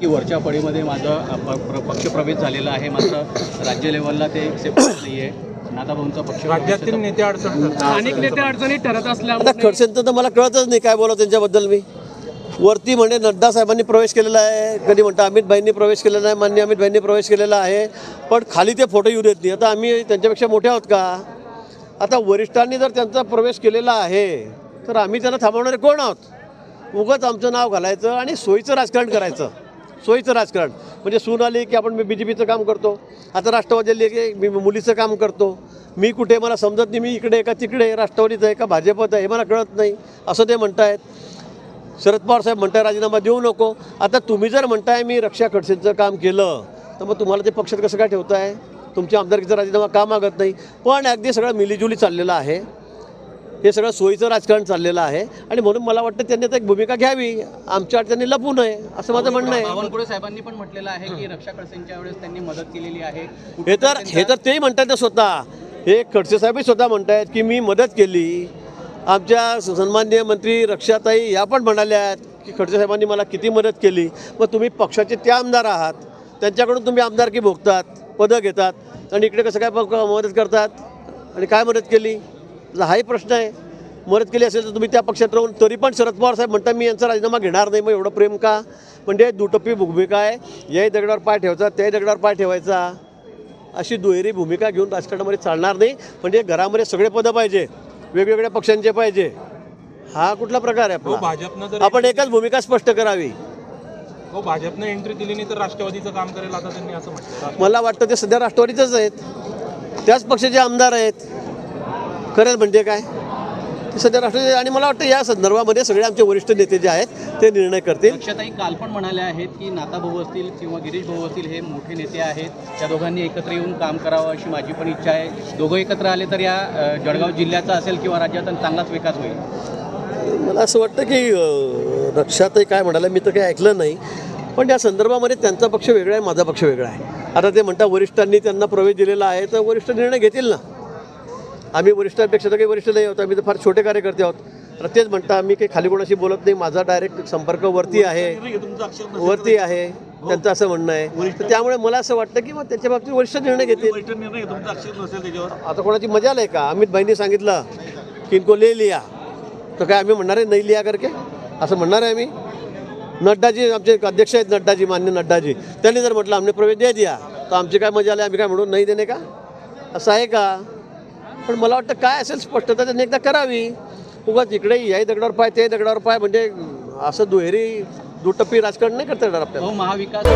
की वरच्या फळीमध्ये माझं पक्षप्रवेश झालेला आहे. मात्र राज्य लेवलला ते एक्सेप्ट नाही आहे. राज्यातील नेते अडचण अनेक नेते अडचणीत ठरत असल्यामुळे खडसेंचं तर मला कळतच नाही काय बोला त्यांच्याबद्दल मी. वरती म्हणे नड्डा साहेबांनी प्रवेश केलेला आहे. कधी म्हणता अमित भाईंनी प्रवेश केलेला आहे. मान्य अमित भाईंनी प्रवेश केलेला आहे. पण खाली ते फोटो येऊ देत नाही. आता आम्ही त्यांच्यापेक्षा मोठे आहोत का? आता वरिष्ठांनी जर त्यांचा प्रवेश केलेला आहे तर आम्ही त्यांना थांबवणारे कोण आहोत? उगाच आमचं नाव घालायचं आणि सोयीचं राजकारण करायचं. सोयीचं राजकारण. म्हणजे सून आली की आपण मी बी जे पीचं काम करतो. आता राष्ट्रवादी आली की मी मुलीचं काम करतो. मी कुठे मला समजत नाही मी इकडे का तिकडे राष्ट्रवादीचं आहे का भाजपचं आहे हे मला कळत नाही. असं ते म्हणतायत. शरद पवार साहेब म्हणताय राजीनामा देऊ नको. आता तुम्ही जर म्हणताय मी रक्षा खडसेंचं काम केलं तर मग तुम्हाला ते पक्षात कसं काय ठेवताय? तुमच्या आमदारकीचा राजीनामा का मागत नाही? पण अगदी सगळं मिलीजुली चाललेलं आहे. हे सगळं सोयीचं राजकारण चाललेलं आहे. आणि म्हणून मला वाटतं त्यांनी आता एक भूमिका घ्यावी. आमच्या त्यांनी लपू नये असं माझं म्हणणं आहे. बावनकुळे साहेबांनी पण म्हटलेलं आहे की रक्षा खडसेंच्या वेळेस त्यांनी मदत केलेली आहे. हे तर हे तर तेही म्हणतात ना स्वतः. हे खडसे साहेबही स्वतः म्हणतायत की मी मदत केली. आमच्या सन्माननीय मंत्री रक्षाताई या पण म्हणाल्या की खडसे साहेबांनी मला किती मदत केली. मग तुम्ही पक्षाचे त्या आमदार आहात. त्यांच्याकडून तुम्ही आमदारकी भोगतात पदं घेतात. आणि इकडे कसं काय मदत करतात? आणि काय मदत केली? हाही प्रश्न आहे. मदत केली असेल तर तुम्ही त्या पक्षात राहून तरी पण शरद पवार साहेब म्हणतात मी यांचा राजीनामा घेणार नाही मग एवढं प्रेम का? म्हणजे दुटप्पी भूमिका आहे. याही दगडावर पाय ठेवायचा त्याही दगडावर पाय ठेवायचा. अशी दुहेरी भूमिका घेऊन राजकारणामध्ये चालणार नाही. म्हणजे घरामध्ये सगळे पदं पाहिजे वेगवेगळ्या पक्षांचे पाहिजे. हा कुठला प्रकार आहे हो आपला? भाजपनं आपण एकच भूमिका स्पष्ट करावी. हो भाजपनं एंट्री दिली नाही तर राष्ट्रवादीचं काम करेल आता त्यांनी असं म्हटलं मला वाटतं ते सध्या राष्ट्रवादीचंच आहेत. त्याच पक्षाचे आमदार आहेत. करेल म्हणजे काय? ते सध्या राष्ट्रवादी आणि मला वाटतं या संदर्भामध्ये सगळे आमचे वरिष्ठ नेते जे आहेत ते निर्णय करतील. रक्षाताई काल पण म्हणाल्या आहेत की नाता भाऊ असतील किंवा गिरीश भाऊ असतील हे मोठे नेते आहेत. त्या दोघांनी एकत्र येऊन काम करावं अशी माझी पण इच्छा आहे. दोघं एकत्र आले तर या जळगाव जिल्ह्याचा असेल किंवा राज्याचा चांगलाच विकास होईल. मला असं वाटतं की रक्षाताई काय म्हणाल्या मी तर काही ऐकलं नाही. पण या संदर्भामध्ये त्यांचा पक्ष वेगळा आहे माझा पक्ष वेगळा आहे. आता ते म्हणता वरिष्ठांनी त्यांना प्रवेश दिलेला आहे तर वरिष्ठ निर्णय घेतील ना? आम्ही वरिष्ठांपेक्षा तर काही वरिष्ठ नाही आहोत आम्ही तर फार छोटे कार्यकर्ते आहोत. तर तेच म्हणता मी काही खाली कोणाशी बोलत नाही माझा डायरेक्ट संपर्क वरती आहे. वरती आहे त्यांचं असं म्हणणं आहे. तर त्यामुळे मला असं वाटतं की मग त्याच्या बाबतीत वरिष्ठ निर्णय घेतील. आता कोणाची मजा आहे का? अमित भाईंनी सांगितलं की इनको ले लिया. तर काय आम्ही म्हणणार आहे नाही लिया करके? असं म्हणणार आहे आम्ही. नड्डाजी आमचे अध्यक्ष आहेत नड्डाजी मान्य नड्डाजी. त्यांनी जर म्हटलं आमने प्रवेश दे दिया तर आमची काय मजा आली आम्ही काय म्हणू नाही देणे का? असं आहे का? पण मला वाटतं काय असेल स्पष्टता त्यांनी एकदा करावी. उगाच इकडे याही दगडावर पाय ते दगडावर पाय म्हणजे असं दुहेरी दुटप्पी राजकारण नाही करता येणार आपल्याला. हो, महाविकास